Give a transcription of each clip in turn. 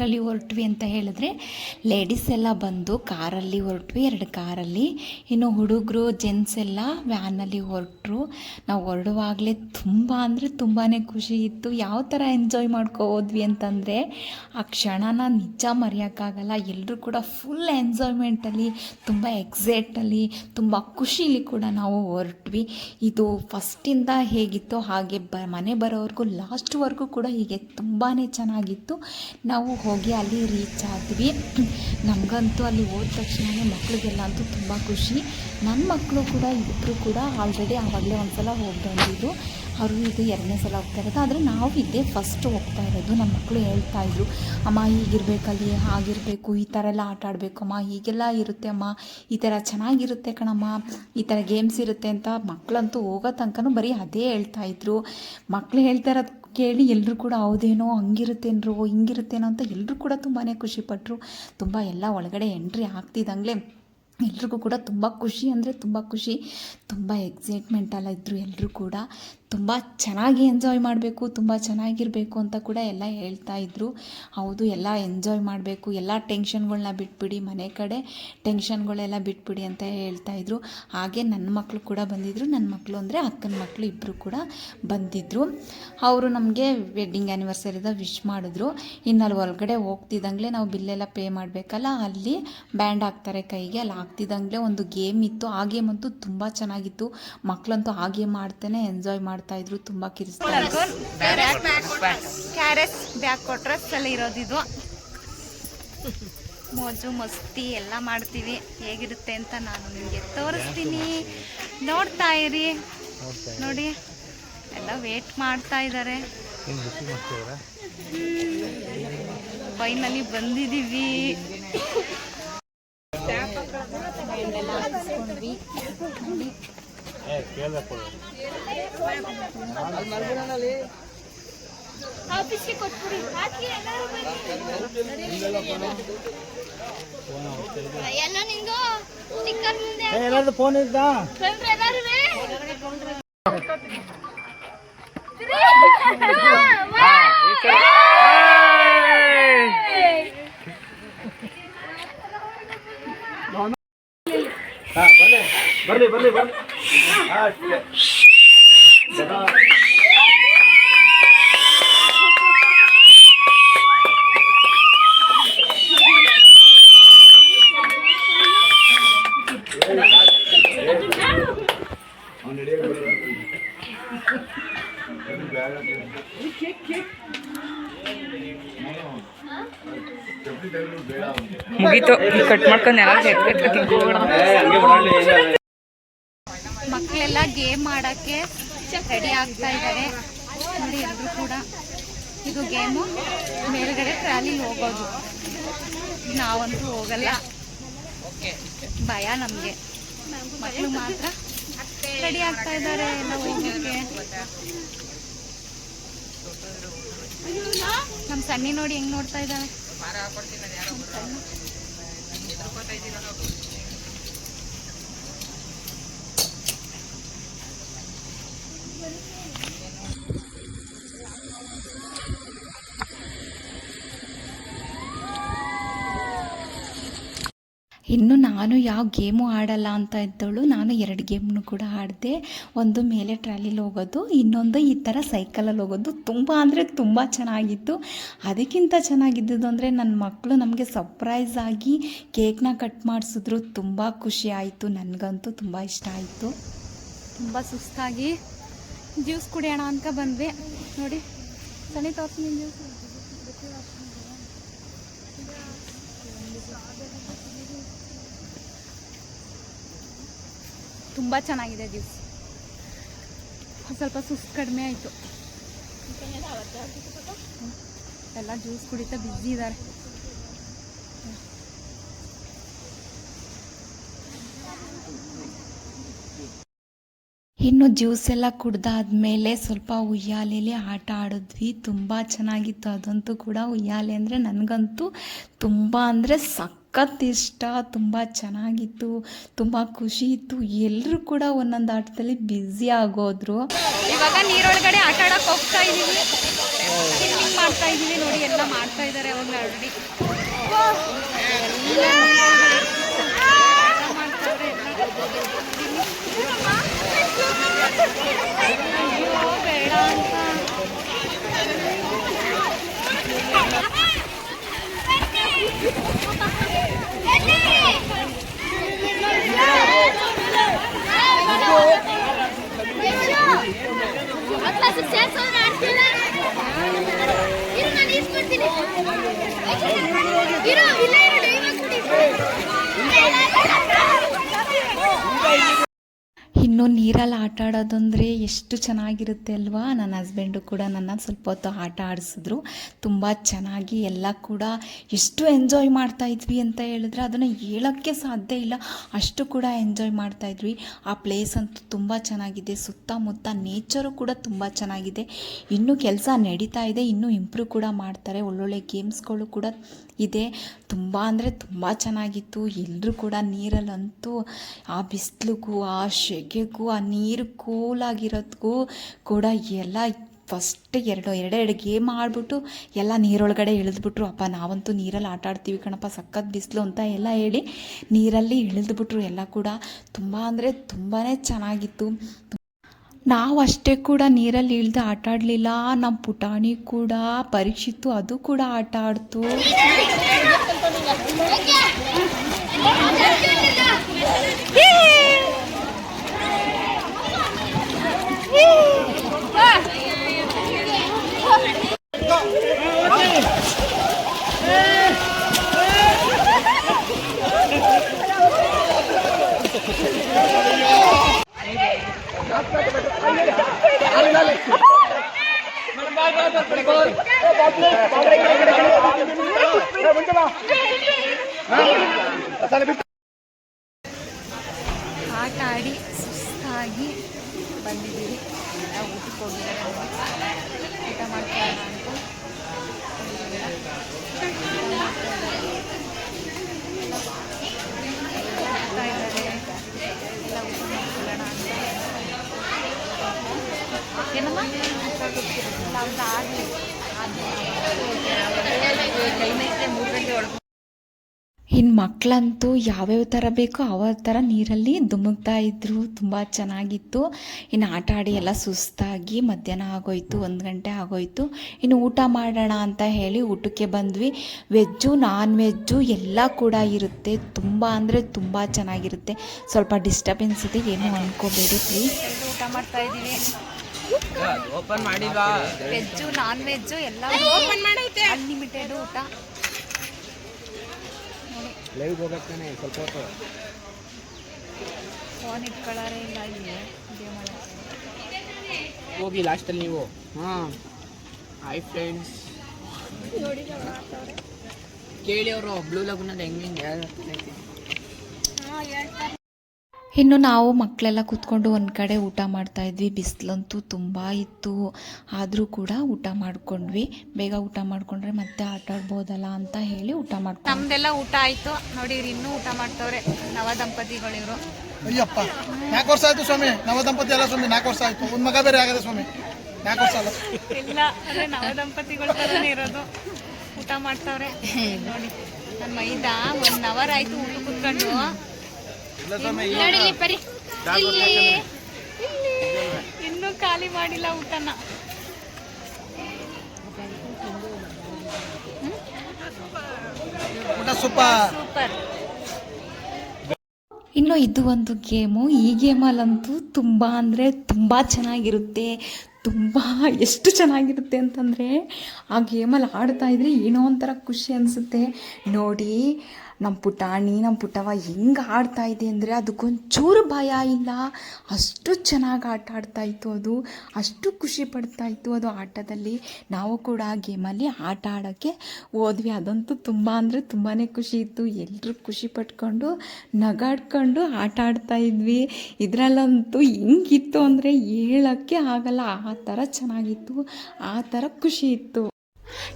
ಯಾವುದ್ರಲ್ಲಿ ಹೊರಟ್ವಿ ಅಂತ ಹೇಳಿದ್ರೆ, ಲೇಡೀಸ್ ಎಲ್ಲ ಬಂದು ಕಾರಲ್ಲಿ ಹೊರಟ್ವಿ, ಎರಡು ಕಾರಲ್ಲಿ. ಇನ್ನು ಹುಡುಗರು, ಜೆಂಟ್ಸ್ ಎಲ್ಲ ವ್ಯಾನಲ್ಲಿ ಹೊರಟರು. ನಾವು ಹೊರಡುವಾಗಲೇ ತುಂಬ ಅಂದರೆ ತುಂಬಾ ಖುಷಿ ಇತ್ತು. ಯಾವ ಥರ ಎಂಜಾಯ್ ಮಾಡ್ಕೊ ಹೋದ್ವಿ ಅಂತಂದರೆ, ಆ ಕ್ಷಣನ ನಿಜ ಮರೆಯೋಕ್ಕಾಗಲ್ಲ. ಎಲ್ಲರೂ ಕೂಡ ಫುಲ್ ಎಂಜಾಯ್ಮೆಂಟಲ್ಲಿ ತುಂಬ ಎಕ್ಸೈಟಲ್ಲಿ ತುಂಬ ಖುಷಿಲಿ ಕೂಡ ನಾವು ಹೊರಟ್ವಿ. ಇದು ಫಸ್ಟಿಂದ ಹೇಗಿತ್ತು ಹಾಗೆ ಬ, ಮನೆ ಬರೋವರೆಗೂ ಲಾಸ್ಟ್ವರೆಗೂ ಕೂಡ ಹೀಗೆ ತುಂಬಾ ಚೆನ್ನಾಗಿತ್ತು. ನಾವು ಹೋಗಿ ಅಲ್ಲಿ ರೀಚ್ ಆದ್ವಿ. ನಮಗಂತೂ ಅಲ್ಲಿ ಹೋದ ತಕ್ಷಣವೇ ಮಕ್ಕಳಿಗೆಲ್ಲ ಅಂತೂ ತುಂಬ ಖುಷಿ. ನನ್ನ ಮಕ್ಕಳು ಕೂಡ ಇಬ್ಬರು ಕೂಡ ಆಲ್ರೆಡಿ ಆವಾಗಲೇ ಒಂದು ಸಲ ಹೋಗಿ ಬಂದಿದ್ದು ಅವರು ಇದು ಎರಡನೇ ಸಲ ಹೋಗ್ತಾ ಇರೋದು. ಆದರೆ ನಾವು ಇದೇ ಫಸ್ಟ್ ಹೋಗ್ತಾ ಇರೋದು. ನಮ್ಮ ಮಕ್ಕಳು ಹೇಳ್ತಾ ಇದ್ರು, ಅಮ್ಮ, ಹೀಗಿರ್ಬೇಕಲ್ಲಿ, ಹಾಗಿರಬೇಕು. ಈ ಥರ ಎಲ್ಲ ಆಟ ಆಡಬೇಕು. ಅಮ್ಮ, ಹೀಗೆಲ್ಲ ಇರುತ್ತೆ ಅಮ್ಮ. ಈ ಥರ ಚೆನ್ನಾಗಿರುತ್ತೆ ಕಣಮ್ಮ. ಈ ಥರ ಗೇಮ್ಸ್ ಇರುತ್ತೆ. ಅಂತ ಮಕ್ಕಳಂತೂ ಹೋಗೋ ತನಕನೂ ಬರೀ ಅದೇ ಹೇಳ್ತಾ ಇದ್ರು. ಮಕ್ಕಳು ಹೇಳ್ತಾ ಇರೋದು ಕೇಳಿ ಎಲ್ಲರೂ ಕೂಡ ಹೌದೇನೋ, ಹಂಗಿರುತ್ತೇನ್ರೋ, ಹಿಂಗಿರುತ್ತೇನೋ ಅಂತ ಎಲ್ಲರೂ ಕೂಡ ತುಂಬಾ ಖುಷಿಪಟ್ಟರು ತುಂಬ ಎಲ್ಲ ಒಳಗಡೆ ಎಂಟ್ರಿ ಆಗ್ತಿದ್ದಂಗೆ ಎಲ್ರಿಗೂ ಕೂಡ ತುಂಬ ಖುಷಿ ಅಂದರೆ ತುಂಬ ಖುಷಿ. ತುಂಬ ಎಕ್ಸೈಟ್ಮೆಂಟೆಲ್ಲ ಇದ್ದರು ಎಲ್ಲರೂ ಕೂಡ. ತುಂಬ ಚೆನ್ನಾಗಿ ಎಂಜಾಯ್ ಮಾಡಬೇಕು, ತುಂಬ ಚೆನ್ನಾಗಿರಬೇಕು ಅಂತ ಕೂಡ ಎಲ್ಲ ಹೇಳ್ತಾ ಇದ್ದರು ಹೌದು, ಎಲ್ಲ ಎಂಜಾಯ್ ಮಾಡಬೇಕು, ಎಲ್ಲ ಟೆನ್ಷನ್ಗಳನ್ನ ಬಿಟ್ಬಿಡಿ, ಮನೆ ಕಡೆ ಟೆನ್ಷನ್ಗಳೆಲ್ಲ ಬಿಟ್ಬಿಡಿ ಅಂತ ಹೇಳ್ತಾ ಇದ್ರು. ಹಾಗೆ ನನ್ನ ಮಕ್ಕಳು ಕೂಡ ಬಂದಿದ್ದರು ನನ್ನ ಮಕ್ಕಳು ಅಂದರೆ ಅಕ್ಕನ ಮಕ್ಕಳು ಇಬ್ಬರು ಕೂಡ ಬಂದಿದ್ದರು ಅವರು ನಮಗೆ ವೆಡ್ಡಿಂಗ್ ಆ್ಯನಿವರ್ಸರಿದ ವಿಶ್ ಮಾಡಿದ್ರು. ಇನ್ನು ಅಲ್ಲಿ ಒಳಗಡೆ ಹೋಗ್ತಿದ್ದಂಗೆ ನಾವು ಬಿಲ್ಲೆಲ್ಲ ಪೇ ಮಾಡಬೇಕಲ್ಲ, ಅಲ್ಲಿ ಬ್ಯಾಂಡ್ ಹಾಕ್ತಾರೆ ಕೈಗೆ, ಅಲ್ಲಿ ಹಾಕ್ತಿದ್ದಂಗೆ ಒಂದು ಗೇಮ್ ಇತ್ತು. ಆ ಗೇಮ್ ಅಂತೂ ತುಂಬ ಚೆನ್ನಾಗಿತ್ತು. ಮಕ್ಕಳಂತೂ ಆ ಗೇಮ್ ಆಡ್ತೇನೆ ಎಂಜಾಯ್ ತುಂಬ ಕಿರಿಸ್ತಾ ಇದ್ರು. ಕ್ಯಾರೆಟ್ ಬ್ಯಾಗ್ ಕೊಟ್ರೆ. ಸಲ ಇರೋದಿದು ಮೋಜು ಮಸ್ತಿ ಎಲ್ಲ ಮಾಡ್ತೀವಿ. ಹೇಗಿರುತ್ತೆ ಅಂತ ನಾನು ನಿಮಗೆ ತೋರಿಸ್ತೀನಿ. ನೋಡ್ತಾ ಇರಿ. ನೋಡಿ. ಎಲ್ಲ ವೇಟ್ ಮಾಡ್ತಾ ಇದ್ದಾರೆ ಫೈನಲಿ ಬಂದಿದ್ದೀವಿ. ಆಫೀಸ್ಗೆ ಕೊಟ್ಬಿಡಿ. ಹಾಕಿ ಎಲ್ಲರೂ ಎಲ್ಲ ನಿಂದು? ಸ್ಟಿಕ್ಕರ್ ಮುಂದೆ ಎಲ್ಲರದು ಫೋನ್ ಇದ್ದಾ? ಬಂದ್ರೆ ಎಲ್ಲರೂ ಬರ್ಲಿ ಬರ್ಲಿ ಬರ್ಲಿ ಮುಗೀತು ಕಟ್ ಮಾಡ್ಕೊಂಡು ಮಕ್ಕಳೆಲ್ಲ ಗೇಮ್ ಆಡಕ್ಕೆ ರೆಡಿ ಆಗ್ತಾ ಇದ್ದಾರೆ. ನೋಡಿ ಎಲ್ರು ಕೂಡ. ಇದು ಗೇಮು. ಮೇಲ್ಗಡೆ ಟ್ರಾಲಿ ಹೋಗೋದು. ನಾವಂತೂ ಹೋಗಲ್ಲ. ಭಯ ನಮಗೆ. ಮಕ್ಕಳು ಮಾತ್ರ ರೆಡಿ ಆಗ್ತಾ ಇದ್ದಾರೆ ಎಲ್ಲ ಹೋಗೋಕ್ಕೆ. ನಮ್ಮ ಸಣ್ಣಿ ನೋಡಿ ಹೆಂಗ್ ನೋಡ್ತಾ pwede na ako. ಇನ್ನು ನಾನು ಯಾವ ಗೇಮು ಆಡಲ್ಲ ಅಂತ ಇದ್ದವಳು ನಾನು ಎರಡು ಗೇಮ್ನು ಕೂಡ ಆಡಿದೆ. ಒಂದು ಮೇಲೆ ಟ್ರಾಲಿಲಿ ಹೋಗೋದು, ಇನ್ನೊಂದು ಈ ಥರ ಸೈಕಲಲ್ಲಿ ಹೋಗೋದು. ತುಂಬ ಅಂದರೆ ತುಂಬ ಚೆನ್ನಾಗಿತ್ತು. ಅದಕ್ಕಿಂತ ಚೆನ್ನಾಗಿದ್ದುದು ಅಂದರೆ ನನ್ನ ಮಕ್ಕಳು ನಮಗೆ ಸರ್ಪ್ರೈಸ್ ಆಗಿ ಕೇಕ್ನ ಕಟ್ ಮಾಡಿಸಿದ್ರು. ತುಂಬ ಖುಷಿ ಆಯಿತು. ನನಗಂತೂ ತುಂಬ ಇಷ್ಟ ಆಯಿತು. ತುಂಬ ಸುಸ್ತಾಗಿ ಜ್ಯೂಸ್ ಕುಡಿಯೋಣ ಅಂತ ಬಂದ್ವಿ. ನೋಡಿ, ಸನಿ ತೋರ್ಸಿ ಜ್ಯೂಸ್ ತುಂಬ ಚೆನ್ನಾಗಿದೆ ಜ್ಯೂಸ್. ಸ್ವಲ್ಪ ಸುಸ್ತು ಕಡಿಮೆ ಆಯಿತು. ಎಲ್ಲ ಜ್ಯೂಸ್ ಕುಡಿತಾ ಬ್ಯುಸಿ ಇದ್ದಾರೆ. ಇನ್ನು ಜ್ಯೂಸ್ ಎಲ್ಲ ಕುಡ್ದಾದ್ಮೇಲೆ ಸ್ವಲ್ಪ ಉಯ್ಯಾಲೆಯಲ್ಲಿ ಆಟ ಆಡಿದ್ವಿ. ತುಂಬ ಚೆನ್ನಾಗಿತ್ತು. ಅದಂತೂ ಕೂಡ ಉಯ್ಯಾಲೆ ಅಂದರೆ ನನಗಂತೂ ತುಂಬ ಅಂದರೆ ಸಖತ್ ಇಷ್ಟ. ತುಂಬ ಚೆನ್ನಾಗಿತ್ತು. ತುಂಬ ಖುಷಿ ಇತ್ತು. ಎಲ್ಲರೂ ಕೂಡ ಒಂದೊಂದು ಆಟದಲ್ಲಿ ಬ್ಯುಸಿ ಆಗೋದ್ರು. ಇವಾಗ ನೀರೊಳಗಡೆ ಆಟ ಆಡಕ್ಕೆ ಹೋಗ್ತಾ ಇದ್ದೀವಿ ಮಾಡ್ತಾ ಇದ್ದೀವಿ ನೋಡಿ. ಎಲ್ಲ ಮಾಡ್ತಾ ಇದ್ದಾರೆ ಅವಾಗ ಇರೋ ಬೇಡ ಅಂತ ಇನ್ನು ನೀರಲ್ಲಿ ಆಟ ಆಡೋದಂದರೆ ಎಷ್ಟು ಚೆನ್ನಾಗಿರುತ್ತೆ ಅಲ್ವಾ? ನನ್ನ ಹಸ್ಬೆಂಡು ಕೂಡ ನನ್ನ ಸ್ವಲ್ಪ ಹೊತ್ತು ಆಟ ಆಡಿಸಿದ್ರು. ತುಂಬ ಚೆನ್ನಾಗಿ ಎಲ್ಲ ಕೂಡ ಎಷ್ಟು ಎಂಜಾಯ್ ಮಾಡ್ತಾ ಇದ್ವಿ ಅಂತ ಹೇಳಿದ್ರೆ ಅದನ್ನು ಹೇಳೋಕ್ಕೆ ಸಾಧ್ಯ ಇಲ್ಲ. ಅಷ್ಟು ಕೂಡ ಎಂಜಾಯ್ ಮಾಡ್ತಾ ಇದ್ವಿ. ಆ ಪ್ಲೇಸ್ ಅಂತೂ ತುಂಬ ಚೆನ್ನಾಗಿದೆ. ಸುತ್ತಮುತ್ತ ನೇಚರು ಕೂಡ ತುಂಬ ಚೆನ್ನಾಗಿದೆ. ಇನ್ನೂ ಕೆಲಸ ನಡೀತಾ ಇದೆ. ಇನ್ನೂ ಇಂಪ್ರೂವ್ ಕೂಡ ಮಾಡ್ತಾರೆ. ಒಳ್ಳೊಳ್ಳೆ ಗೇಮ್ಸ್ಗಳು ಕೂಡ ಇದೆ. ತುಂಬ ಅಂದರೆ ತುಂಬ ಚೆನ್ನಾಗಿತ್ತು. ಎಲ್ಲರೂ ಕೂಡ ನೀರಲ್ಲಂತೂ ಆ ಬಿಸಿಲಿಗೂ, ಆ ಸೆಗೆಗೂ ಆ ನೀರು ಕೂಲಾಗಿರೋದಕ್ಕೂ ಕೂಡ ಎಲ್ಲ ಫಸ್ಟ್ ಎರಡು ಎರಡೆರಡು ಗೇಮ್ ಆಡಿಬಿಟ್ಟು ಎಲ್ಲ ನೀರೊಳಗಡೆ ಇಳಿದ್ಬಿಟ್ರು. ಅಪ್ಪ, ನಾವಂತೂ ನೀರಲ್ಲಿ ಆಟ ಆಡ್ತೀವಿ ಕಣಪ್ಪ, ಸಖತ್ ಬಿಸಿಲು ಅಂತ ಎಲ್ಲ ಹೇಳಿ ನೀರಲ್ಲಿ ಇಳಿದ್ಬಿಟ್ರು ಎಲ್ಲ ಕೂಡ. ತುಂಬ ಅಂದರೆ ತುಂಬಾ ಚೆನ್ನಾಗಿತ್ತು. ನಾವು ಅಷ್ಟೇ ಕೂಡ ನೀರಲ್ಲಿ ಇಳ್ದು ಆಟ ಆಡಲಿಲ್ಲ. ನಮ್ಮ ಪುಟಾಣಿ ಕೂಡ ಪರೀಕ್ಷಿತ್ತು ಅದು ಕೂಡ ಆಟ ಆಡ್ತು ಆಡಿ ಸುಸ್ತಾಗಿ ಬಂದಿದ್ದೀವಿ ಎಲ್ಲ ಊಟಕ್ಕೆ ಹೋಗಿದ್ದಾರೆ ಊಟ ಮಾಡ್ಕೊಳ್ಳೋಣ ಅಂತ ಹೋಗ್ತಾ ಇದ್ದಾರೆ ಎಲ್ಲ ಊಟ ಮಾಡ್ಕೊಳ್ಳೋಣ ಅಂತ ಏನಮ್ಮ? ಇನ್ನು ಮಕ್ಕಳಂತೂ ಯಾವ್ಯಾವ ಥರ ಬೇಕೋ ಅವ ಥರ ನೀರಲ್ಲಿ ಧುಮುಕ್ತಾ ಇದ್ದರು ತುಂಬ ಚೆನ್ನಾಗಿತ್ತು. ಇನ್ನು ಆಟ ಆಡಿ ಎಲ್ಲ ಸುಸ್ತಾಗಿ ಮಧ್ಯಾಹ್ನ ಆಗೋಯ್ತು ಒಂದು ಗಂಟೆ ಆಗೋಯ್ತು. ಇನ್ನು ಊಟ ಮಾಡೋಣ ಅಂತ ಹೇಳಿ ಊಟಕ್ಕೆ ಬಂದ್ವಿ. ವೆಜ್ಜು ನಾನ್ ವೆಜ್ಜು ಎಲ್ಲ ಕೂಡ ಇರುತ್ತೆ. ತುಂಬ ಅಂದರೆ ತುಂಬ ಚೆನ್ನಾಗಿರುತ್ತೆ. ಸ್ವಲ್ಪ ಡಿಸ್ಟರ್ಬೆನ್ಸ್ ಇದೆ ಏನು ಅನ್ಕೋಬೇಡಿ ಪ್ಲೀಸ್ ಊಟ ಮಾಡ್ತಾ ಇದ್ದೀವಿ. ಓಪನ್ ಮಾಡಿಲ್ವಾ ವೆಜ್ಜು ನಾನ್ ವೆಜ್ಜು ಎಲ್ಲ ಅನ್ಲಿಮಿಟೆಡ್ ಊಟ. ಲೈವ್ ಹೋಗತ್ತಾನೆ ಸ್ವಲ್ಪ ಹೊತ್ತು. ಫೋನ್ ಇಟ್ಕೊಳ್ಳಾರೆ ಇಲ್ಲ ಇಲ್ಲಿ. ವಿಡಿಯೋ ಹೋಗಿ ಲಾಸ್ಟಲ್ಲಿ ನೀವು. ಹಾಂ ಹಾಯ್ ಫ್ರೆಂಡ್ಸ್ ಕೇಳಿ ಅವರು ಬ್ಲೂ ಲಗುನಲ್ಲಿ ಹೆಂಗೆ ಹೆಂಗೆ ಇನ್ನು ನಾವು ಮಕ್ಕಳೆಲ್ಲ ಕೂತ್ಕೊಂಡು ಒಂದು ಕಡೆ ಊಟ ಮಾಡ್ತಾಯಿದ್ವಿ ಬಿಸಿಲಂತೂ ತುಂಬ ಇತ್ತು. ಆದರೂ ಕೂಡ ಊಟ ಮಾಡ್ಕೊಂಡ್ವಿ. ಬೇಗ ಊಟ ಮಾಡ್ಕೊಂಡ್ರೆ ಮತ್ತೆ ಆಟ ಆಡ್ಬೋದಲ್ಲ ಅಂತ ಹೇಳಿ ಊಟ ಮಾಡ್ಕೊಂಡು ನಮ್ದೆಲ್ಲ ಊಟ ಆಯಿತು. ನೋಡಿ ಇವ್ರು ಇನ್ನೂ ಊಟ ಮಾಡ್ತವ್ರೆ. ನವ ದಂಪತಿಗಳಿವರು ಅಯ್ಯಪ್ಪ ನಾಲ್ಕು ವರ್ಷ ಆಯ್ತು ಸ್ವಾಮಿ. ನವ ದಂಪತಿ ಎಲ್ಲ ಸ್ವಾಮಿ ನಾಲ್ಕು ವರ್ಷ ಆಯ್ತು. ಒಂದು ಮಗ ಬೇರೆ ಆಗದೆ ಸ್ವಾಮಿ. ನಾಲ್ಕು ವರ್ಷ ಅಲ್ಲ. ಇಲ್ಲ ಅದೇ ನವ ದಂಪತಿಗಳು ಇರೋದು. ಊಟ ಮಾಡ್ತವ್ರೆ. ನೋಡಿ ನನ್ನ ಮೈದಾ ಒನ್ ಅವರ್ ಆಯಿತು ಊಟ ಕುತ್ಕೊಂಡು. ಪರಿ. ಇನ್ನೂ ಖಾಲಿ ಮಾಡಿಲ್ಲ ಊಟನ. ಸೂಪರ್. ಇನ್ನು ಇದು ಒಂದು ಗೇಮು. ಈ ಗೇಮಲ್ಲಂತೂ ತುಂಬ ಅಂದರೆ ತುಂಬ ಚೆನ್ನಾಗಿರುತ್ತೆ. ತುಂಬ ಎಷ್ಟು ಚೆನ್ನಾಗಿರುತ್ತೆ ಅಂತಂದರೆ ಆ ಗೇಮಲ್ಲಿ ಆಡ್ತಾ ಇದ್ರೆ ಏನೋ ಒಂಥರ ಖುಷಿ ಅನಿಸುತ್ತೆ. ನೋಡಿ ನಮ್ಮ ಪುಟಾಣಿ ನಮ್ಮ ಪುಟವ ಹೆಂಗೆ ಆಡ್ತಾ ಇದೆ ಅಂದರೆ ಅದಕ್ಕೊಂಚೂರು ಭಯ ಇಲ್ಲ. ಅಷ್ಟು ಚೆನ್ನಾಗಿ ಆಟ ಆಡ್ತಾ ಇತ್ತು ಅದು. ಅಷ್ಟು ಖುಷಿ ಪಡ್ತಾ ಇತ್ತು ಅದು ಆಟದಲ್ಲಿ. ನಾವು ಕೂಡ ಆ ಗೇಮಲ್ಲಿ ಆಟ ಆಡೋಕ್ಕೆ ಹೋದ್ವಿ. ಅದಂತೂ ತುಂಬ ಅಂದರೆ ತುಂಬಾ ಖುಷಿ ಇತ್ತು. ಎಲ್ಲರೂ ಖುಷಿ ಪಟ್ಕೊಂಡು ನಗಾಡ್ಕೊಂಡು ಆಟ ಆಡ್ತಾ ಇದ್ವಿ. ಇದರಲ್ಲಂತೂ ಹೆಂಗಿತ್ತು ಅಂದರೆ ಹೇಳೋಕ್ಕೆ ಆಗಲ್ಲ. ಆ ಥರ ಚೆನ್ನಾಗಿತ್ತು. ಆ ಥರ ಖುಷಿ ಇತ್ತು.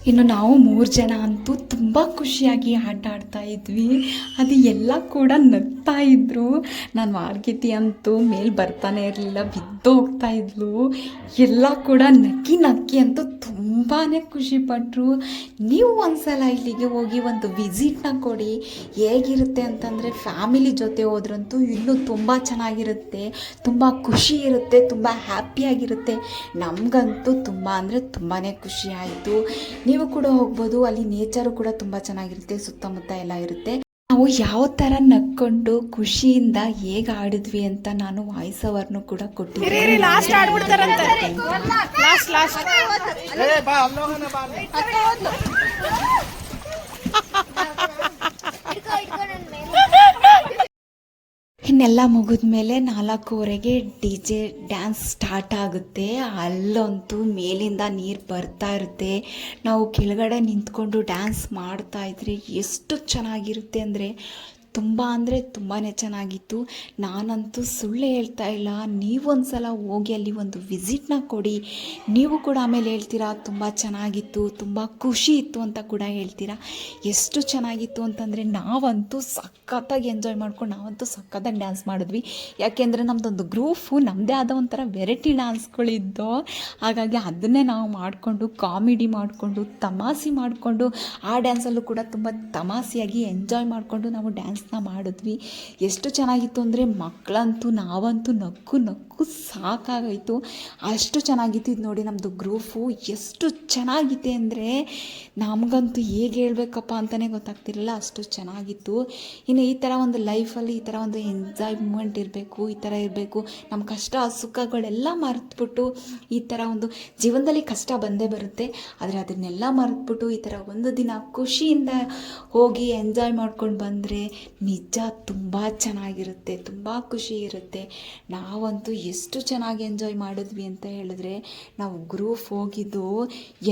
ಇನ್ನು ನಾವು ಮೂರು ಜನ ಅಂತೂ ತುಂಬ ಖುಷಿಯಾಗಿ ಆಟ ಆಡ್ತಾ ಇದ್ವಿ. ಅದು ಎಲ್ಲ ಕೂಡ ನಗ್ತಾ ಇದ್ರು. ನಾನು ಮಾರ್ಗಿತಿ ಅಂತೂ ಮೇಲೆ ಬರ್ತಾನೆ ಇರಲಿಲ್ಲ, ಬಿದ್ದು ಹೋಗ್ತಾ ಇದ್ಲು. ಎಲ್ಲ ಕೂಡ ನಕ್ಕಿ ನಕ್ಕಿ ಅಂತೂ ತುಂಬಾ ಖುಷಿಪಟ್ಟರು ನೀವು ಒಂದ್ಸಲ ಇಲ್ಲಿಗೆ ಹೋಗಿ ಒಂದು ವಿಸಿಟ್ನ ಕೊಡಿ. ಹೇಗಿರುತ್ತೆ ಅಂತಂದರೆ ಫ್ಯಾಮಿಲಿ ಜೊತೆ ಹೋದ್ರಂತೂ ಇನ್ನೂ ತುಂಬ ಚೆನ್ನಾಗಿರುತ್ತೆ. ತುಂಬ ಖುಷಿ ಇರುತ್ತೆ, ತುಂಬ ಹ್ಯಾಪಿಯಾಗಿರುತ್ತೆ ನಮಗಂತೂ ತುಂಬ ಅಂದರೆ ತುಂಬಾ ಖುಷಿ ಆಯಿತು. ನೀವು ಕೂಡ ಹೋಗ್ಬೋದು ಅಲ್ಲಿ ನೇಚರು ಕೂಡ ತುಂಬ ಚೆನ್ನಾಗಿರುತ್ತೆ ಸುತ್ತಮುತ್ತ ಎಲ್ಲ ಇರುತ್ತೆ. ನಾವು ಯಾವ ಥರ ನಕ್ಕೊಂಡು ಖುಷಿಯಿಂದ ಹೇಗೆ ಆಡಿದ್ವಿ ಅಂತ ನಾನು ವಾಯ್ಸ್ ಅವರ್ನು ಕೂಡ ಕೊಟ್ಟಿದ್ದೀನಿ. ಲಾಸ್ಟ್ ಆಡ್ಬಿಡ್ತಾರಂತೆ. ಲಾಸ್ಟ್ ಲಾಸ್ಟ್ ए ಇನ್ನೆಲ್ಲ ಮುಗಿದ ಮೇಲೆ ನಾಲ್ಕೂವರೆಗೆ ಡಿ ಜೆ ಡ್ಯಾನ್ಸ್ ಸ್ಟಾರ್ಟ್ ಆಗುತ್ತೆ. ಅಲ್ಲಂತೂ ಮೇಲಿಂದ ನೀರು ಬರ್ತಾ ಇರುತ್ತೆ. ನಾವು ಕೆಳಗಡೆ ನಿಂತ್ಕೊಂಡು ಡ್ಯಾನ್ಸ್ ಮಾಡ್ತಾ ಇದ್ರೆ ಎಷ್ಟು ಚೆನ್ನಾಗಿರುತ್ತೆ ಅಂದರೆ ತುಂಬ ಅಂದರೆ ತುಂಬಾ ಚೆನ್ನಾಗಿತ್ತು. ನಾನಂತೂ ಸುಳ್ಳು ಹೇಳ್ತಾ ಇಲ್ಲ. ನೀವೊಂದು ಸಲ ಹೋಗಿ ಅಲ್ಲಿ ಒಂದು ವಿಸಿಟ್ನ ಕೊಡಿ. ನೀವು ಕೂಡ ಆಮೇಲೆ ಹೇಳ್ತೀರಾ, ತುಂಬ ಚೆನ್ನಾಗಿತ್ತು, ತುಂಬ ಖುಷಿ ಇತ್ತು ಅಂತ ಕೂಡ ಹೇಳ್ತೀರಾ. ಎಷ್ಟು ಚೆನ್ನಾಗಿತ್ತು ಅಂತಂದರೆ ನಾವಂತೂ ಸಖತ್ತಾಗಿ ಎಂಜಾಯ್ ಮಾಡ್ಕೊಂಡು ನಾವಂತೂ ಸಖತ್ತಾಗಿ ಡ್ಯಾನ್ಸ್ ಮಾಡಿದ್ವಿ. ಯಾಕೆಂದರೆ ನಮ್ಮದೊಂದು ಗ್ರೂಫು ನಮ್ಮದೇ ಆದ ಒಂಥರ ವೆರೈಟಿ ಡ್ಯಾನ್ಸ್ಗಳಿದ್ದು, ಹಾಗಾಗಿ ಅದನ್ನೇ ನಾವು ಮಾಡಿಕೊಂಡು, ಕಾಮಿಡಿ ಮಾಡಿಕೊಂಡು, ತಮಾಷೆ ಮಾಡಿಕೊಂಡು, ಆ ಡ್ಯಾನ್ಸಲ್ಲೂ ಕೂಡ ತುಂಬ ತಮಾಸೆಯಾಗಿ ಎಂಜಾಯ್ ಮಾಡಿಕೊಂಡು ನಾವು ಡ್ಯಾನ್ಸ್ನ ಮಾಡಿದ್ವಿ. ಎಷ್ಟು ಚೆನ್ನಾಗಿತ್ತು ಅಂದರೆ ಮಕ್ಕಳಂತೂ ನಾವಂತೂ ನಕ್ಕು ನಕ್ಕು ಸಾಕಾಗೋಯ್ತು. ಅಷ್ಟು ಚೆನ್ನಾಗಿತ್ತು ಇದು ನೋಡಿ ನಮ್ಮದು ಗ್ರೂಫು ಎಷ್ಟು ಚೆನ್ನಾಗಿದೆ ಅಂದರೆ ನಮಗಂತೂ ಹೇಗೆ ಹೇಳ್ಬೇಕಪ್ಪ ಅಂತಲೇ ಗೊತ್ತಾಗ್ತಿರಲಿಲ್ಲ. ಅಷ್ಟು ಚೆನ್ನಾಗಿತ್ತು. ಇನ್ನು ಈ ಥರ ಒಂದು ಲೈಫಲ್ಲಿ ಈ ಥರ ಒಂದು ಎಂಜಾಯ್ಮೆಂಟ್ ಇರಬೇಕು, ಈ ಥರ ಇರಬೇಕು. ನಮ್ಮ ಕಷ್ಟ ಸುಖಗಳೆಲ್ಲ ಮರೆತ್ಬಿಟ್ಟು ಈ ಥರ ಒಂದು ಜೀವನದಲ್ಲಿ ಕಷ್ಟ ಬಂದೇ ಬರುತ್ತೆ. ಆದರೆ ಅದನ್ನೆಲ್ಲ ಮರೆತ್ಬಿಟ್ಟು ಈ ಥರ ಒಂದು ದಿನ ಖುಷಿಯಿಂದ ಹೋಗಿ ಎಂಜಾಯ್ ಮಾಡ್ಕೊಂಡು ಬಂದರೆ ನಿಜ ತುಂಬ ಚೆನ್ನಾಗಿರುತ್ತೆ, ತುಂಬ ಖುಷಿ ಇರುತ್ತೆ. ನಾವಂತೂ ಎಷ್ಟು ಚೆನ್ನಾಗಿ ಎಂಜಾಯ್ ಮಾಡಿದ್ವಿ ಅಂತ ಹೇಳಿದ್ರೆ, ನಾವು ಗ್ರೂಪ್ ಹೋಗಿದ್ದು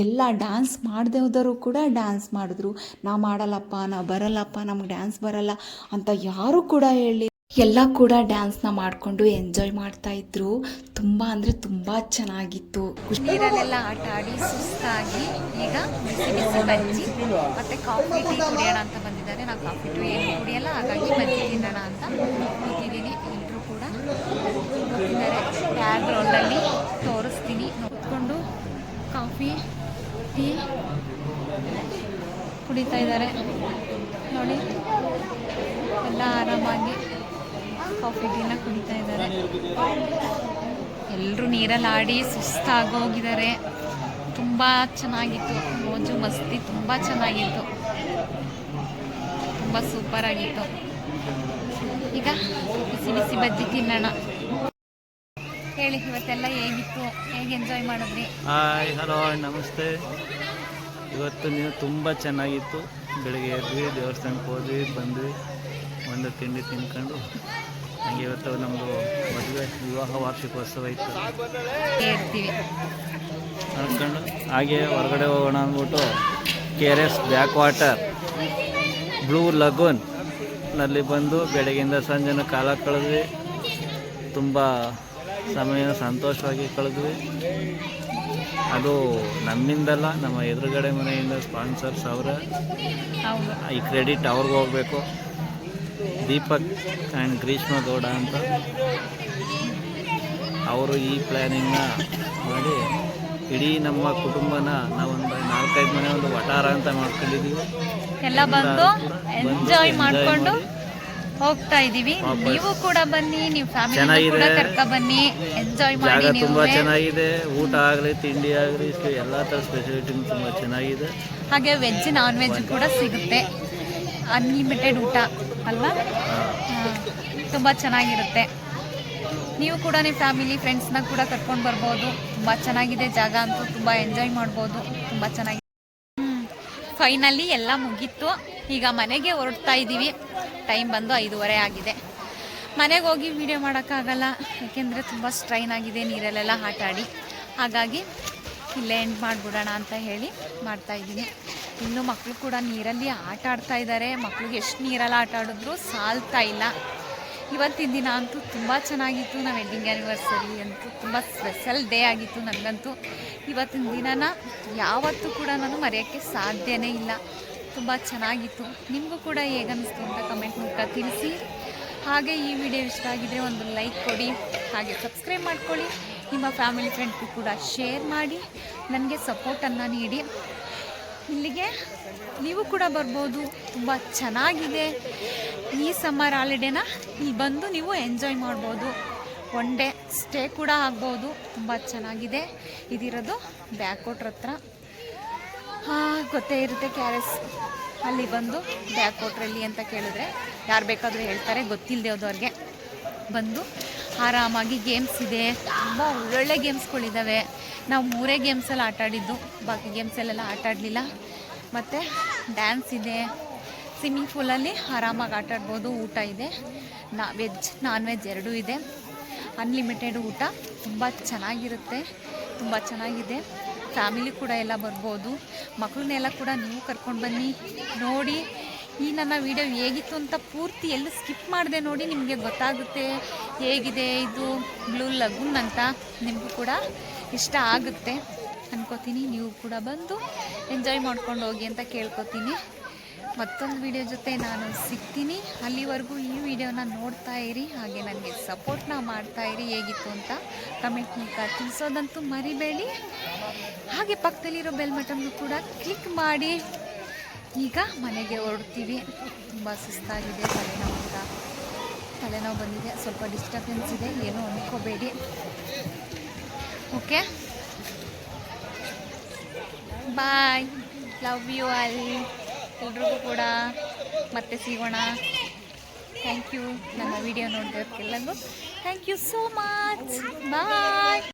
ಎಲ್ಲ ಡ್ಯಾನ್ಸ್ ಮಾಡದೆ ಕೂಡ ಡ್ಯಾನ್ಸ್ ಮಾಡಿದ್ರು. ನಾವು ಮಾಡಲ್ಲಪ್ಪ ನಾವು ಬರಲ್ಲಪ್ಪ, ನಮ್ಗೆ ಡ್ಯಾನ್ಸ್ ಬರಲ್ಲ ಅಂತ ಯಾರು ಕೂಡ ಹೇಳಿ ಎಲ್ಲ ಕೂಡ ಡ್ಯಾನ್ಸ್ನ ಮಾಡಿಕೊಂಡು ಎಂಜಾಯ್ ಮಾಡ್ತಾ ಇದ್ರು. ತುಂಬ ಅಂದರೆ ತುಂಬ ಚೆನ್ನಾಗಿತ್ತು. ನೀರಲ್ಲೆಲ್ಲ ಆಟ ಆಡಿ ಸುಸ್ತಾಗಿ ಈಗ ಬಿಸಿ ಬಿಸಿ ಬಜ್ಜಿ, ಮತ್ತೆ ಕಾಫಿ ಟೀ ಕುಡಿಯೋಣ ಅಂತ ಬಂದಿದ್ದಾರೆ. ನಾವು ಕಾಫಿ ಟೂ ಏನು ಕುಡಿಯಲ್ಲ, ಹಾಗಾಗಿ ಬಜ್ಜಿ ತಿನ್ನೋಣ ಅಂತ ಕೂತಿದ್ದೀನಿ. ಎಲ್ಲರೂ ಕೂಡ ಕೂತಿದ್ದಾರೆ. ರೌಂಡಲ್ಲಿ ತೋರಿಸ್ತೀನಿ. ನೋಡ್ಕೊಂಡು ಕಾಫಿ ಟೀ ಕುಡಿತಾ ಇದ್ದಾರೆ ನೋಡಿ ಎಲ್ಲ ಆರಾಮಾಗಿ ಕಾಫಿ ಟೀನ ಕುಡಿತಾ ಇದ್ದಾರೆ ಎಲ್ಲರೂ ನೀರಲ್ಲಿ ಆಡಿ ಸುಸ್ತಾಗೋಗಿದ್ದಾರೆ. ತುಂಬ ಚೆನ್ನಾಗಿತ್ತು. ಮೋಜು ಮಸ್ತಿ ತುಂಬ ಚೆನ್ನಾಗಿತ್ತು. ತುಂಬ ಸೂಪರ್ ಆಗಿತ್ತು ಈಗ ಬಿಸಿ ಬಿಸಿ ಬಜ್ಜಿ ತಿನ್ನೋಣ. ಹೇಳಿ, ಇವತ್ತೆಲ್ಲ ಹೇಗಿತ್ತು? ಹೇಗೆ ಎಂಜಾಯ್ ಮಾಡಿದ್ರಿ? ಹಾಯ್ ಹಲೋ ನಮಸ್ತೆ. ಇವತ್ತು ನೀವು ತುಂಬ ಚೆನ್ನಾಗಿತ್ತು. ಬೆಳಗ್ಗೆ ಎದ್ವಿ, ದೇವಸ್ಥಾನಕ್ಕೆ ಹೋದ್ವಿ, ಬಂದ್ವಿ. ಒಂದು ತಿಂಡಿ ತಿನ್ಕೊಂಡು ಹಂಗೆ ಇವತ್ತು ನಮ್ಮದು ಮದುವೆ ವಿವಾಹ ವಾರ್ಷಿಕೋತ್ಸವ ಇತ್ತು. ನೋಡ್ಕೊಂಡು ಹಾಗೆ ಹೊರಗಡೆ ಹೋಗೋಣ ಅಂದ್ಬಿಟ್ಟು K R S backwater blue ಲಗೂನ್ನಲ್ಲಿ ಬಂದು ಬೆಳಗ್ಗೆಯಿಂದ ಸಂಜೆನ ಕಾಲ ಕಳೆದ್ವಿ. ತುಂಬ ಸಮಯ ಸಂತೋಷವಾಗಿ ಕಳೆದ್ವಿ. ಅದು ನಮ್ಮಿಂದಲ್ಲ ನಮ್ಮ ಎದುರುಗಡೆ ಮನೆಯಿಂದ ಸ್ಪಾನ್ಸರ್ಸ್ ಅವರ. ಈ ಕ್ರೆಡಿಟ್ ಅವ್ರಿಗೆ ಹೋಗಬೇಕು. ದೀಪಕ್ ಆ್ಯಂಡ್ ಗ್ರೀಷ್ಮ ಗೌಡ ಅಂತ. ಅವರು ಈ ಪ್ಲ್ಯಾನಿಂಗ್ನ ಮಾಡಿ ಇಡೀ ನಮ್ಮ ಕುಟುಂಬನ ನಾವೊಂದು ನಾಲ್ಕೈದು ಮನೆ ಒಂದು ವಟಾರ ಅಂತ ಮಾಡ್ಕೊಂಡಿದ್ದೀವಿ ಎಲ್ಲ ಬಂದು ಎಂಜಾಯ್ ಮಾಡಿಕೊಂಡು ಹೋಗ್ತಾ ಇದೀವಿ. ನೀವು ಕೂಡ ಬನ್ನಿ ನೀವು ಫ್ಯಾಮಿಲಿ. ಕೂಡ ಕರ್ಕ ಬನ್ನಿ. ಎಂಜಾಯ್ ಮಾಡಿ ನೀವು. ತುಂಬ ಚೆನ್ನಾಗಿದೆ. ಊಟ ಆಗಲಿ ತಿಂಡಿ ಆಗಲಿ ಎಲ್ಲ ತರ ಸ್ಪೆಷಾಲಿಟಿ ತುಂಬಾ ಚೆನ್ನಾಗಿದೆ. ಹಾಗೆ ವೆಜ್ ನಾನ್ ವೆಜ್ ಕೂಡ ಸಿಗುತ್ತೆ. ಅನ್ಲಿಮಿಟೆಡ್ ಊಟ. ಅಲ್ವಾ. ತುಂಬ ಚೆನ್ನಾಗಿರುತ್ತೆ. ನೀವು ಕೂಡ ನಿಮ್ಮ ಫ್ಯಾಮಿಲಿ, ಫ್ರೆಂಡ್ಸ್ನ ಕೂಡ ಕರ್ಕೊಂಡು ಬರ್ಬೋದು. ತುಂಬ ಚೆನ್ನಾಗಿದೆ ಜಾಗ ಅಂತೂ ತುಂಬ ಎಂಜಾಯ್ ಮಾಡ್ಬೋದು. ತುಂಬ ಚೆನ್ನಾಗಿದೆ ಫೈನಲಿ ಎಲ್ಲ ಮುಗೀತು. ಈಗ ಮನೆಗೆ ಹೊರಡ್ತಾ ಇದ್ದೀವಿ ಟೈಮ್ ಬಂದು ಐದೂವರೆ ಆಗಿದೆ. ಮನೆಗೆ ಹೋಗಿ ವಿಡಿಯೋ ಮಾಡೋಕ್ಕಾಗಲ್ಲ. ಯಾಕೆಂದರೆ ತುಂಬ ಸ್ಟ್ರೈನ್ ಆಗಿದೆ ನೀರಲ್ಲೆಲ್ಲ ಆಟ ಆಡಿ ಹಾಗಾಗಿ ಇಲ್ಲೇ ಎಂಡ್ ಮಾಡಿಬಿಡೋಣ ಅಂತ ಹೇಳಿ ಮಾಡ್ತಾ ಇದ್ದೀನಿ ಇನ್ನು ಮಕ್ಕಳು ಕೂಡ ನೀರಲ್ಲಿ ಆಟ ಆಡ್ತಾ ಇದ್ದಾರೆ ಮಕ್ಳಿಗೆ ಎಷ್ಟು ನೀರಲ್ಲಿ ಆಟ ಆಡಿದ್ರು ಸಾಲ್ತಾ ಇಲ್ಲ. ಇವತ್ತಿನ ದಿನ ಅಂತೂ ತುಂಬ ಚೆನ್ನಾಗಿತ್ತು. ನಮ್ಮ ವೆಡ್ಡಿಂಗ್ ಆ್ಯನಿವರ್ಸರಿ ಅಂತೂ ತುಂಬ ಸ್ಪೆಷಲ್ ಡೇ ಆಗಿತ್ತು ನನಗಂತೂ ಇವತ್ತಿನ ದಿನನ ಯಾವತ್ತೂ ಕೂಡ ನಾನು ಮರೆಯೋಕ್ಕೆ ಸಾಧ್ಯವೇ ಇಲ್ಲ. ತುಂಬ ಚೆನ್ನಾಗಿತ್ತು. ನಿಮಗೂ ಕೂಡ ಹೇಗನ್ನಿಸ್ತು ಅಂತ ಕಮೆಂಟ್ ಮೂಲಕ ತಿಳಿಸಿ. ಹಾಗೆ ಈ ವಿಡಿಯೋ ಇಷ್ಟ ಆಗಿದ್ದರೆ ಒಂದು ಲೈಕ್ ಕೊಡಿ. ಹಾಗೆ ಸಬ್ಸ್ಕ್ರೈಬ್ ಮಾಡ್ಕೊಳ್ಳಿ. ನಿಮ್ಮ ಫ್ಯಾಮಿಲಿ ಫ್ರೆಂಡ್ಗೂ ಕೂಡ ಶೇರ್ ಮಾಡಿ. ನನಗೆ ಸಪೋರ್ಟನ್ನು ನೀಡಿ. ಇಲ್ಲಿಗೆ ನೀವು ಕೂಡ ಬರ್ಬೋದು. ತುಂಬ ಚೆನ್ನಾಗಿದೆ. ಈ ಸಮ್ಮರ್ ಹಾಲಿಡೇನ ಇಲ್ಲಿ ಬಂದು ನೀವು ಎಂಜಾಯ್ ಮಾಡ್ಬೋದು. ಒನ್ ಡೇ ಸ್ಟೇ ಕೂಡ ಆಗ್ಬೋದು. ತುಂಬ ಚೆನ್ನಾಗಿದೆ. ಇದಿರೋದು ಬ್ಯಾಕೋಟ್ರ ಹತ್ರ. ಗೊತ್ತೇ ಇರುತ್ತೆ ಕೆ ಎಸ್ ಅಲ್ಲಿ ಬಂದು ಬ್ಯಾಕೋಟ್ರಲ್ಲಿ ಅಂತ ಕೇಳಿದ್ರೆ ಯಾರು ಬೇಕಾದರೂ ಹೇಳ್ತಾರೆ. ಗೊತ್ತಿಲ್ಲದೆ ಹೋದವ್ರಿಗೆ ಬಂದು ಆರಾಮಾಗಿ ಗೇಮ್ಸ್ ಇದೆ. ತುಂಬ ಒಳ್ಳೊಳ್ಳೆ ಗೇಮ್ಸ್ಗಳಿದ್ದಾವೆ ನಾವು ಮೂರೇ ಗೇಮ್ಸಲ್ಲಿ ಆಟ ಆಡಿದ್ದು. ಬಾಕಿ ಗೇಮ್ಸಲ್ಲೆಲ್ಲ ಆಟ ಆಡಲಿಲ್ಲ. ಮತ್ತು ಡ್ಯಾನ್ಸ್ ಇದೆ. ಸ್ವಿಮ್ಮಿಂಗ್ ಪೂಲಲ್ಲಿ ಆರಾಮಾಗಿ ಆಟ ಆಡ್ಬೋದು. ಊಟ ಇದೆ. ನಾ ವೆಜ್ ನಾನ್ ವೆಜ್ ಎರಡೂ ಇದೆ. ಅನ್ಲಿಮಿಟೆಡ್ ಊಟ. ತುಂಬ ಚೆನ್ನಾಗಿರುತ್ತೆ. ತುಂಬ ಚೆನ್ನಾಗಿದೆ. ಫ್ಯಾಮಿಲಿ ಕೂಡ ಎಲ್ಲ ಬರ್ಬೋದು. ಮಕ್ಕಳನ್ನೆಲ್ಲ ಕೂಡ ನೀವು ಕರ್ಕೊಂಡು ಬನ್ನಿ. ನೋಡಿ ಈ ನನ್ನ ವಿಡಿಯೋ ಹೇಗಿತ್ತು ಅಂತ ಪೂರ್ತಿ ಎಲ್ಲೂ ಸ್ಕಿಪ್ ಮಾಡಿದೆ ನೋಡಿ ನಿಮಗೆ ಗೊತ್ತಾಗುತ್ತೆ ಹೇಗಿದೆ ಇದು ಬ್ಲೂ ಲಗುನ್ ಅಂತ. ನಿಮಗೂ ಕೂಡ ಇಷ್ಟ ಆಗುತ್ತೆ ಅನ್ಕೋತೀನಿ. ನೀವು ಕೂಡ ಬಂದು ಎಂಜಾಯ್ ಮಾಡ್ಕೊಂಡು ಹೋಗಿ ಅಂತ ಕೇಳ್ಕೊತೀನಿ. ಮತ್ತೊಂದು ವಿಡಿಯೋ ಜೊತೆ ನಾನು ಸಿಗ್ತೀನಿ. ಅಲ್ಲಿವರೆಗೂ ಈ ವಿಡಿಯೋನ ನೋಡ್ತಾ ಇರಿ, ಹಾಗೆ ನನಗೆ ಸಪೋರ್ಟ್ನ ಮಾಡ್ತಾ ಇರಿ, ಹೇಗಿತ್ತು ಅಂತ ಕಮೆಂಟ್ ಮೂಲಕ ತಿಳಿಸೋದಂತೂ ಮರಿಬೇಡಿ. ಹಾಗೆ ಪಕ್ಕದಲ್ಲಿರೋ ಬೆಲ್ ಬಟನ್ನು ಕೂಡ ಕ್ಲಿಕ್ ಮಾಡಿ. ಈಗ ಮನೆಗೆ ಹೊರಡ್ತೀವಿ. ತುಂಬ ಸುಸ್ತಾಗಿದೆ, ತಲೆನೋವು ಕೂಡ. ತಲೆನೋವು ಬಂದಿದೆ. ಸ್ವಲ್ಪ ಡಿಸ್ಟರ್ಬೆನ್ಸ್ ಇದೆ, ಏನೂ ಅನ್ಕೋಬೇಡಿ. Okay bye love you all ಎಲ್ರಿಗೂ ಕೂಡ ಮತ್ತೆ ಸಿಗೋಣ. ಥ್ಯಾಂಕ್ ಯು ನನ್ನ ವಿಡಿಯೋ ಎಲ್ಲರಿಗೂ thank you so much bye